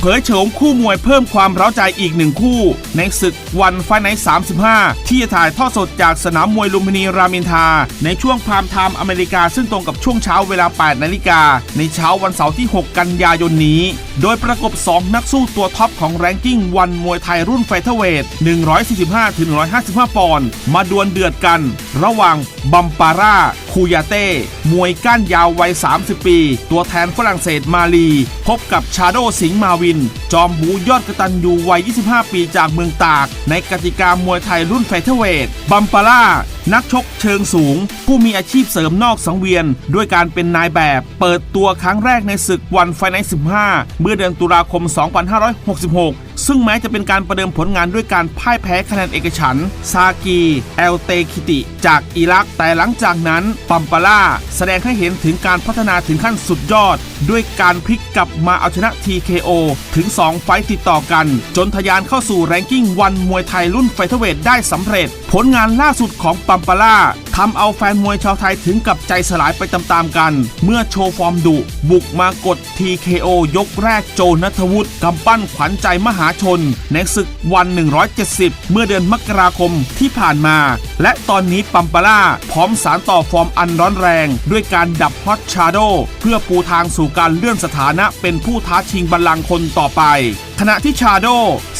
เผยโฉมคู่มวยเพิ่มความเร้าใจอีกหนึ่งคู่ ในศึกวันไฟไนท์35 ที่จะถ่ายทอดสดจากสนามมวยลุมพินีรามินทา ในช่วงพามไทม์อเมริกาซึ่งตรงกับช่วงเช้าเวลา 8 นาฬิกา ในเช้าวันเสาร์ที่ 6 กันยายนนี้ โดยประกบ 2 นักสู้ตัวท็อปของแรงกิ้งวันมวยไทยรุ่นไฟเทเวท145-155 ปอนด์มาดวลเดือดกัน ระหว่างบัมปาร่า คูยาเต้ มวยก้านยาววัย 30 ปี ตัวแทนฝรั่งเศสมาลี พบกับชาโดสิงห์มาวิน จอมบูยอดกระตันยูวัย 25 ปีจากเมืองตาก ในกติกามวยไทยรุ่นไฟเทเวทบัมปาร่านักชกเชิงสูง ผู้มีอาชีพเสริมนอกสังเวียน ด้วยการเป็นนายแบบ เปิดตัวครั้งแรกในศึกวันไฟไนท์15 เมื่อเดือนตุลาคม 2566 ซึ่งแม้จะเป็นการประเดิมผลงานด้วยการพ่ายแพ้คะแนนเอกฉันซากีเอลเตคิติ จากอิรัก แต่หลังจากนั้นปัมปาล่าแสดงให้เห็นถึงการพัฒนาถึงขั้นสุดยอด ด้วยการพลิกกลับมาเอาชนะ TKO ถึง 2 ไฟต์ติดต่อกัน จนทะยานเข้าสู่แรงกิ้งวันมวยไทยรุ่นไฟเทเวทได้สำเร็จ ผลงานล่าสุดของปัมปาล่า ทำเอาแฟนมวยชาวไทยถึงกับใจสลายไปตามๆกัน เมื่อโชว์ฟอร์มดุ บุกมากด TKO ยกแรกโจนัทวุฒิกำปั้นขวัญใจมหาชน ในศึกวัน 170 เมื่อเดือนมกราคมที่ผ่านมา และตอนนี้ปัมปาล่า พร้อมสารต่อฟอร์มอันร้อนแรง ด้วยการดับฮอตชาโดเพื่อปูทางสู่การเลื่อนสถานะเป็นผู้ท้าชิงบัลลังก์คนต่อไป ขณะที่ชาโด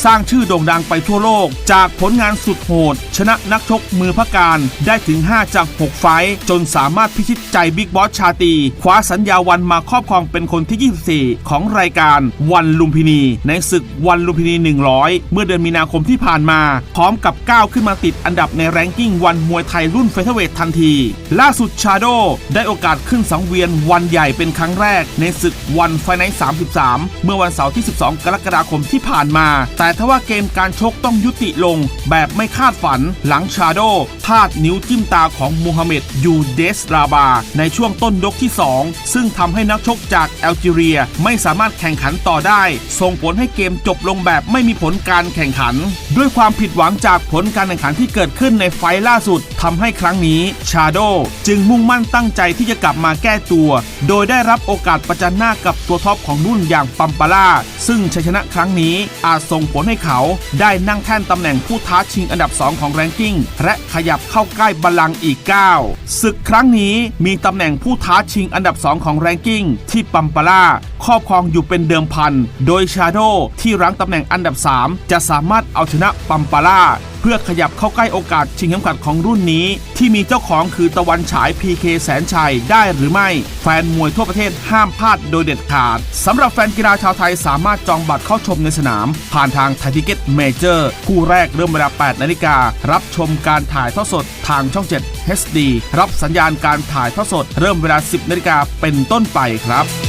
สร้างชื่อโด่งดังไปทั่วโลก จากผลงานสุดโหด ชนะนักชกมือพระการได้ถึง 5 จาก 6 ไฟจนสามารถพิชิตใจบิ๊กบอสชาตี คว้าสัญญาวันมาครอบครองเป็นคนที่ 24 ของรายการวันลุมพินี ในศึกวันลุมพินี 100 เมื่อเดือนมีนาคมที่ผ่านมา พร้อมกับก้าวขึ้นมาติดอันดับในแรงกิ้งวันมวยไทยรุ่นเฟเธอร์เวททันที ล่าสุดชาโดได้โอกาสขึ้นสังเวียนวันใหญ่เป็นครั้งแรก ในศึกวันไฟไนท์33 เมื่อวันเสาร์ที่ 12 กรกฎาคมที่ผ่านมา แต่ทว่าเกมการชกต้องยุติลง แบบไม่คาดฝันหลังชาโดพลาดนิ้วจิ้มตาของมูฮัมเหม็ดยูเดสราบา ในช่วงต้นยกที่ 2 ซึ่งทำให้นักชกจากแอลจีเรียไม่สามารถแข่งขันต่อได้ ส่งผลให้เกมจบลงแบบไม่มีผลการแข่งขัน ด้วยความผิดหวังจากผลการแข่งขันที่เกิดขึ้นในไฟล์ล่าสุดทำให้ครั้งนี้ชาโดจึงมุ่งมั่นตั้งใจที่จะกลับมาแก้ตัว โดยได้รับโอกาสประจันหน้ากับตัวท็อปของรุ่นอย่างปัมปาล่าซึ่งชัยชนะครั้งนี้อาจส่งผลให้เขาได้นั่งแท่นตำแหน่งผู้ท้าชิงอันดับ 2 ของแรงกิ้ง และขยับเข้าใกล้บัลลังก์อีก 9 ศึกครั้งนี้มีตำแหน่งผู้ท้าชิงอันดับ 2 ของแรงกิ้ง ที่ปัมปาล่าครอบครองอยู่เป็นเดิมพัน โดยชาโดที่รั้งตำแหน่งอันดับ 3 จะสามารถเอาชนะปัมปาล่าเพื่อขยับเข้าใกล้โอกาสชิงเข็มขัดของรุ่นนี้ ที่มีเจ้าของคือตะวันฉาย PK แสนชัยได้หรือไม่ แฟนมวยทั่วประเทศห้ามพลาดโดยเด็ดขาดสำหรับแฟนกีฬาชาวไทยสามารถจองบัตรเข้าชมในสนาม ผ่านทางไทยทิเก็ตเมเจอร์คู่แรกเริ่มเวลา 8 นาฬิกา รับชมการถ่ายทอดสดทางช่อง 7 HD รับสัญญาณการถ่ายทอดสด เริ่มเวลา 10 นาฬิกาเป็นต้นไปครับ